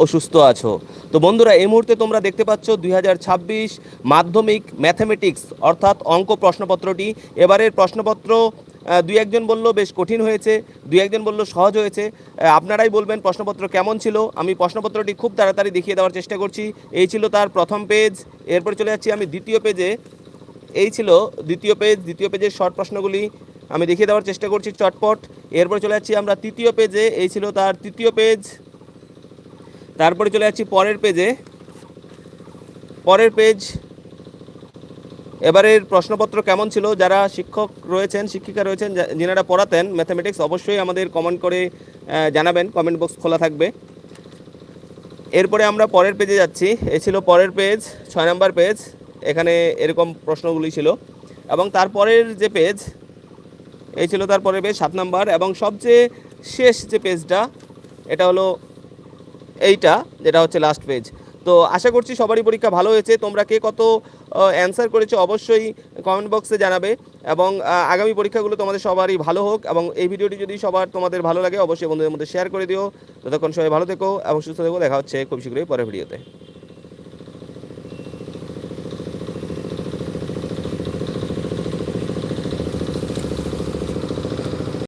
ও সুস্থ আছো। তো বন্ধুরা, এই মুহূর্তে তোমরা দেখতে পাচ্ছ দুই হাজার ছাব্বিশ মাধ্যমিক ম্যাথামেটিক্স, অর্থাৎ অঙ্ক প্রশ্নপত্রটি। এবারের প্রশ্নপত্র দুই একজন বলল, বেশ কঠিন হয়েছে। দুই একজন বলল, সহজ হয়েছে। আপনারাই বলবেন প্রশ্নপত্র কেমন ছিল। আমি প্রশ্নপত্রটি খুব তাড়াতাড়ি দেখিয়ে দেওয়ার চেষ্টা করছি। এই ছিল তার প্রথম পেজ। এরপরে চলে যাচ্ছি আমি দ্বিতীয় পেজে। এই ছিল দ্বিতীয় পেজ। দ্বিতীয় পেজের শর্ট প্রশ্নগুলি আমি দেখিয়ে দেওয়ার চেষ্টা করছি চটপট। এরপরে চলে যাচ্ছি আমরা তৃতীয় পেজে। এই ছিল তার তৃতীয় পেজ। তারপরে চলে যাচ্ছি পরের পেজে পরের পেজ এবারের প্রশ্নপত্র কেমন ছিল? যারা শিক্ষক রয়েছেন, শিক্ষিকা রয়েছেন যিনারা পড়াতেন ম্যাথামেটিক্স অবশ্যই আমাদের কমেন্ট করে জানাবেন। কমেন্ট বক্স খোলা থাকবে। এরপরে আমরা পরের পেজে যাচ্ছি। এ ছিল পরের পেজ ছয় নম্বর পেজ এখানে এরকম প্রশ্নগুলি ছিল। এবং তারপরের যে পেজ এই ছিল তারপরের পেজ সাত নম্বর। এবং সবচেয়ে শেষ যে পেজটা এটা হলো এইটা, যেটা হচ্ছে লাস্ট পেজ তো আশা করছি সবারই পরীক্ষা ভালো হয়েছে। তোমরা কে কত অ্যান্সার করেছ অবশ্যই কমেন্ট বক্সে জানাবে এবং আগামী পরীক্ষাগুলো তোমাদের সবারই ভালো হোক এবং এই ভিডিওটি যদি সবার তোমাদের ভালো লাগে অবশ্যই বন্ধুদের মধ্যে শেয়ার করে দিও। ততক্ষণ সবাই ভালো থেকো এবং সুস্থ থেকো। দেখা হচ্ছে খুব শীঘ্রই পরের ভিডিওতে